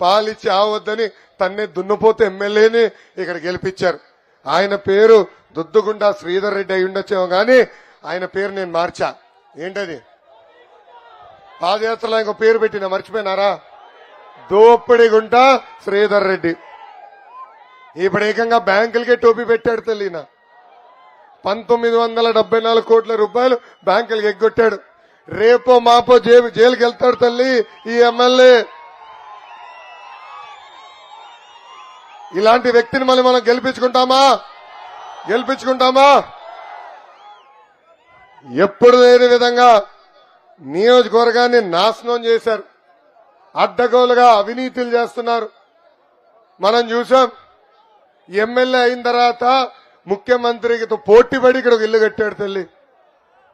పాలిచ్చి ఆవద్దని తన్నే దున్నపోతే ఎమ్మెల్యేని ఇక్కడ గెలిపించారు. ఆయన పేరు దుద్దుగుండా శ్రీధర్ రెడ్డి అయి ఉండొచ్చేమో గాని ఆయన పేరు నేను మార్చా. ఏంటది? పాదయాత్రలో ఇంకో పేరు పెట్టిన మర్చిపోయినారా? దోపిడిగుంట శ్రీధర్ రెడ్డి. ఇప్పుడు ఏకంగా బ్యాంకులకే టోపీ పెట్టాడు తల్లిన పంతొమ్మిది వందల డెబ్బై నాలుగు కోట్ల రూపాయలు బ్యాంకులకు ఎగ్గొట్టాడు. రేపో మాపో జేబు జైలుకి వెళ్తాడు తల్లి ఈ ఎమ్మెల్యే. ఇలాంటి వ్యక్తిని మళ్ళీ మనం గెలిపించుకుంటామా? గెలిపించుకుంటామా? ఎప్పుడు లేని విధంగా నియోజకవర్గాన్ని నాశనం చేశారు. అడ్డగోలుగా అవినీతులు చేస్తున్నారు. మనం చూసాం ఎమ్మెల్యే అయిన తర్వాత ముఖ్యమంత్రితో పోటీపడి ఇక్కడ ఒక ఇల్లు కట్టాడు తల్లి.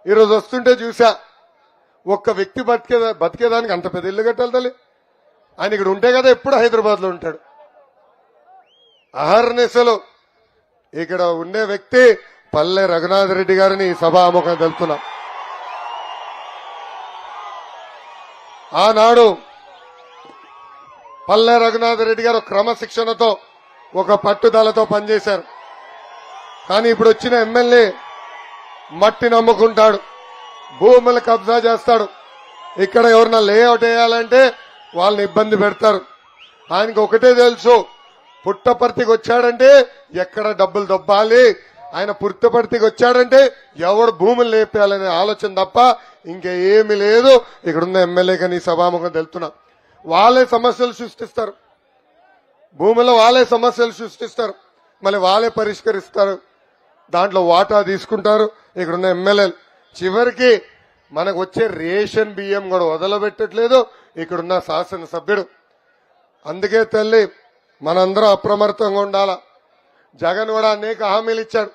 ఈరోజు వస్తుంటే చూసా ఒక్క వ్యక్తి బతికే బతికేదానికి అంత పెద్ద ఇల్లు కట్టాలి తల్లి. ఆయన ఇక్కడ ఉంటే కదా ఎప్పుడు హైదరాబాద్లో ఉంటాడు. అహర్నిశలు. ఇక్కడ ఉండే వ్యక్తి పల్లె రఘునాథ్ రెడ్డి గారిని సభాముఖం తెలుపుతున్నా. ఆనాడు పల్లె రఘునాథ్ రెడ్డి గారు క్రమశిక్షణతో ఒక పట్టుదలతో పనిచేశారు. కానీ ఇప్పుడు వచ్చిన ఎమ్మెల్యే మట్టి నమ్ముకుంటాడు భూములు కబ్జా చేస్తాడు. ఇక్కడ ఎవరన్నా లేఅవుట్ వేయాలంటే వాళ్ళని ఇబ్బంది పెడతారు. ఆయనకు ఒకటే తెలుసు పుట్టపర్తికి వచ్చాడంటే ఎక్కడ డబ్బులు దొబ్బాలి? ఆయన పుట్టపర్తికి వచ్చాడంటే ఎవడు భూములు లేపేయాలనే ఆలోచన తప్ప ఇంకా ఏమి లేదు. ఇక్కడున్న ఎమ్మెల్యే కానీ సభాముఖం తెలుతున్నా. వాళ్ళే సమస్యలు సృష్టిస్తారు. భూమిలో వాళ్ళే సమస్యలు సృష్టిస్తారు. మళ్ళీ వాళ్ళే పరిష్కరిస్తారు. దాంట్లో వాటా తీసుకుంటారు. ఇక్కడున్న ఎమ్మెల్యేలు. చివరికి మనకు వచ్చే రేషన్ బియ్యం కూడా వదలబెట్టట్లేదు. ఇక్కడున్న శాసనసభ్యుడు. అందుకే తల్లి మనందరం అప్రమత్తంగా ఉండాల? జగన్ కూడా అనేక హామీలు ఇచ్చాడు.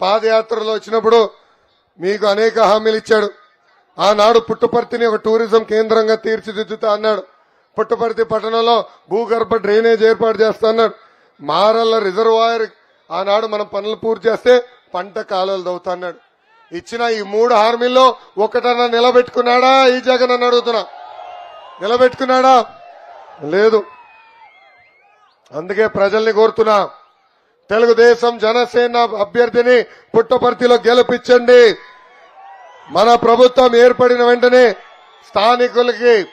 పాదయాత్రలో వచ్చినప్పుడు మీకు అనేక హామీలు ఇచ్చాడు. ఆనాడు పుట్టపర్తిని ఒక టూరిజం కేంద్రంగా తీర్చిదిద్దుతా అన్నాడు. పుట్టపర్తి పట్టణంలో భూగర్భ డ్రైనేజ్ ఏర్పాటు చేస్తా అన్నాడు. మారల్ల రిజర్వాయర్ ఆనాడు మనం పనులు పూర్తి చేస్తే పంట కాలువలు దవుతా అన్నాడు. ఇచ్చిన ఈ మూడు హామీల్లో ఒకటన్నా నిలబెట్టుకున్నాడా? ఈ జగన్ అని అడుగుతున్నా. నిలబెట్టుకున్నాడా? లేదు. అందుకే ప్రజల్ని కోరుతున్నా. తెలుగుదేశం జనసేన అభ్యర్థిని పుట్టపర్తిలో గెలిపించండి. మన ప్రభుత్వం ఏర్పడిన వెంటనే స్థానికులకి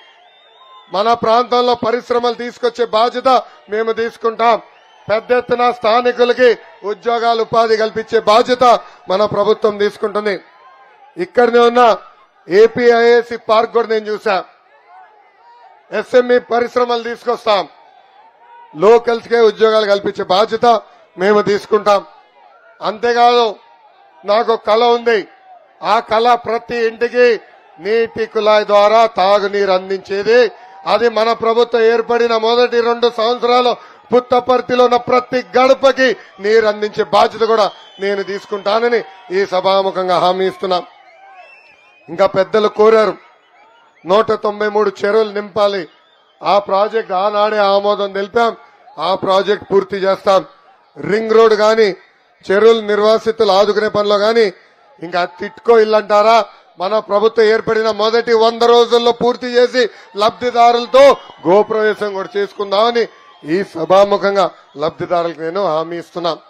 మన ప్రాంతంలో పరిశ్రమలు తీసుకొచ్చే బాధ్యత మేము తీసుకుంటాం. పెద్ద ఎత్తున స్థానికులకి ఉద్యోగాలు ఉపాధి కల్పించే బాధ్యత మన ప్రభుత్వం తీసుకుంటుంది. ఇక్కడనే ఉన్న ఏపీఐఏసి పార్క్ కూడా నేను చూసా ఎస్ఎంఈ పరిశ్రమలు తీసుకొస్తాం. లోకల్స్ కే ఉద్యోగాలు కల్పించే బాధ్యత మేము తీసుకుంటాం. అంతేకాదు నాకు ఒక కళ ఉంది. ఆ కళ ప్రతి ఇంటికి నీటి కుళాయి ద్వారా తాగునీరు అందించేది. అది మన ప్రభుత్వం ఏర్పడిన మొదటి రెండు సంవత్సరాలు పుట్టపర్తిలో ఉన్న ప్రతి గడపకి నీరు అందించే బాధ్యత కూడా నేను తీసుకుంటానని ఈ సభాముఖంగా హామీ ఇస్తున్నాం. ఇంకా పెద్దలు కోరారు నూట తొంభై మూడు చెరువులు నింపాలి. ఆ ప్రాజెక్ట్ ఆనాడే ఆమోదం తెలిపాం. ఆ ప్రాజెక్ట్ పూర్తి చేస్తాం. రింగ్ రోడ్ గాని చెరువులు నిర్వాసితులు ఆదుకునే పనిలో గాని ఇంకా తిట్కో ఇల్లు అంటారా మన ప్రభుత్వం ఏర్పడిన మొదటి వంద రోజుల్లో పూర్తి చేసి లబ్ధిదారులతో గోప్రవేశం కూడా చేసుకుందామని ఈ సభాముఖంగా లబ్ధిదారులకు నేను హామీ ఇస్తున్నాను